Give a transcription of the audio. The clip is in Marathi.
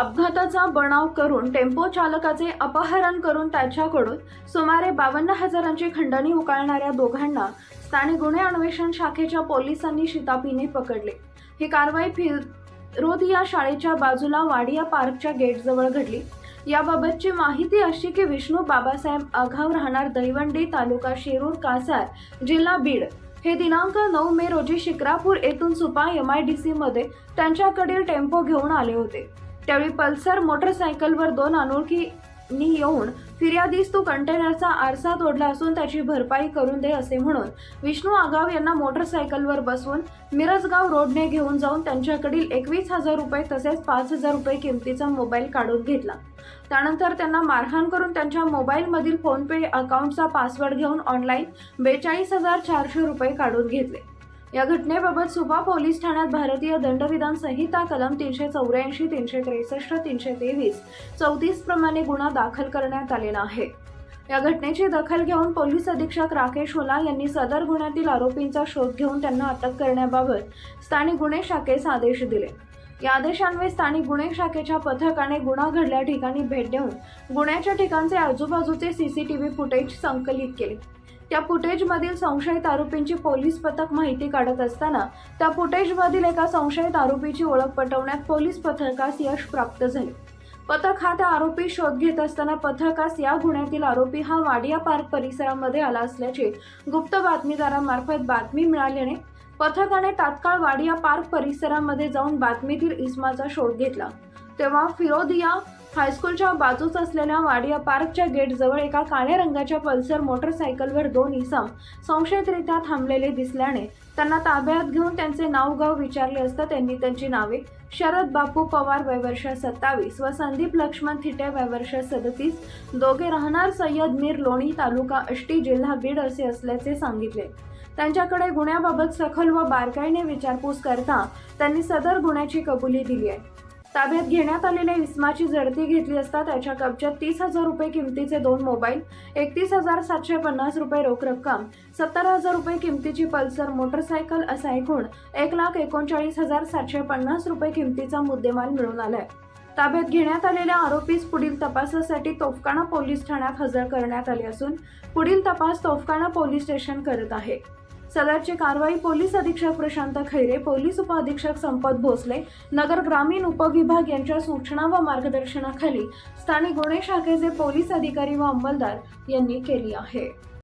अपघाताचा बनाव करून टेम्पो चालकाचे अपहरण करून त्याच्याकडून सुमारे बावन्न हजारांची खंडणी उकाळणाऱ्या दोघांना स्थानिक गुन्हे अन्वेषण शाखेच्या पोलिसांनी शितापीने पकडले. ही कारवाई फिरोदिया शाळेच्या बाजूला वाडिया पार्कच्या गेटजवळ घडली. याबाबतची माहिती अशी की विष्णू बाबासाहेब आघाव राहणार दहिवंडी तालुका शिरूर कासार जिल्हा बीड. हे दिनांक नऊ मे रोजी शिक्रापूर येथून सुपा एम आय डी सीमध्ये त्यांच्याकडील टेम्पो घेऊन आले होते. त्यावेळी पल्सर मोटरसायकलवर दोन अनोळखींनी येऊन फिर्यादीस तू कंटेनरचा आरसा तोडला असून त्याची भरपाई करून दे असे म्हणून विष्णू आगाव यांना मोटरसायकलवर बसवून मिरजगाव रोडने घेऊन जाऊन त्यांच्याकडील एकवीस हजार रुपये तसेच पाच हजार रुपये किमतीचा मोबाईल काढून घेतला. त्यानंतर त्यांना मारहाण करून त्यांच्या मोबाईलमधील फोनपे अकाउंटचा पासवर्ड घेऊन ऑनलाईन बेचाळीस हजार चारशे रुपये काढून घेतले. या घटनेबाबत सुपा पोलीस ठाण्यात भारतीय दंडविधान संहिता कलम तीनशे चौऱ्याऐंशी तीनशे त्रेसष्ट तीनशे तेवीस चौतीस प्रमाणे गुन्हा दाखल करण्यात आलेला आहे. या घटनेची दखल घेऊन पोलीस अधीक्षक राकेश होला यांनी सदर गुन्ह्यातील आरोपींचा शोध घेऊन त्यांना अटक करण्याबाबत स्थानिक गुन्हे शाखेस आदेश दिले. या आदेशान्वये स्थानिक गुन्हे शाखेच्या पथकाने गुन्हा घडल्या ठिकाणी भेट देऊन गुन्ह्याच्या ठिकाणचे आजूबाजूचे सीसीटीव्ही फुटेज संकलित केले. त्या फुटेजमधील संशयित आरोपींची पोलीस पथक माहिती काढत असताना त्या फुटेजमधील एका संशयित आरोपीची ओळख पटवण्यात पोलीस पथकास यश प्राप्त झाले. पथक हा त्या आरोपी शोध घेत असताना पथकास या गुन्ह्यातील आरोपी हा वाडिया पार्क परिसरामध्ये आला असल्याची गुप्त बातमीदारामार्फत बातमी मिळाल्याने पथकाने तात्काळ वाडिया पार्क परिसरामध्ये जाऊन बातमीतील इस्माचा शोध घेतला. तेव्हा फिरोदिया हायस्कूलच्या बाजूच असलेल्या वाडिया पार्कच्या गेटजवळ एका काळ्या रंगाच्या पल्सर मोटरसायकलवर दोन इसम संशयितरित्या थांबलेले दिसल्याने त्यांना ताब्यात घेऊन त्यांचे नावगाव विचारले असता त्यांनी त्यांची नावे शरद बापू पवार वयवर्ष सत्तावीस व संदीप लक्ष्मण थिटे वयवर्ष सदतीस. दोघे राहणार सय्यद मीर लोणी तालुका अष्टी जिल्हा बीड असे असल्याचे सांगितले. त्यांच्याकडे गुन्ह्याबाबत सखल व बारकाईने विचारपूस करता त्यांनी सदर गुन्ह्याची कबुली दिली आहे. ताब्यात घेण्यात आलेल्या इस्माची जडती घेतली असता त्याच्या कब्जात तीस हजार रुपये किमतीचे दोन मोबाईल एकतीस हजार सातशे पन्नास रुपये रोख रक्कम सत्तर हजार रुपये किमतीची पल्सर मोटरसायकल असा एकूण एक लाख एकोणचाळीस हजार सातशे पन्नास रुपये किमतीचा मुद्देमाल मिळून आलाय. ताब्यात घेण्यात आलेल्या आरोपीस पुढील तपासासाठी तोफखाना पोलीस ठाण्यात हजर करण्यात आले असून पुढील तपास तोफखाना पोलीस स्टेशन करत आहे. सदरची कारवाई पोलीस अधीक्षक प्रशांत खैरे पोलीस उपअधीक्षक संपत भोसले नगर ग्रामीण उपविभाग यांच्या सूचना व मार्गदर्शनाखाली स्थानिक गुन्हे शाखेचे पोलीस अधिकारी व अंमलदार यांनी केली आहे.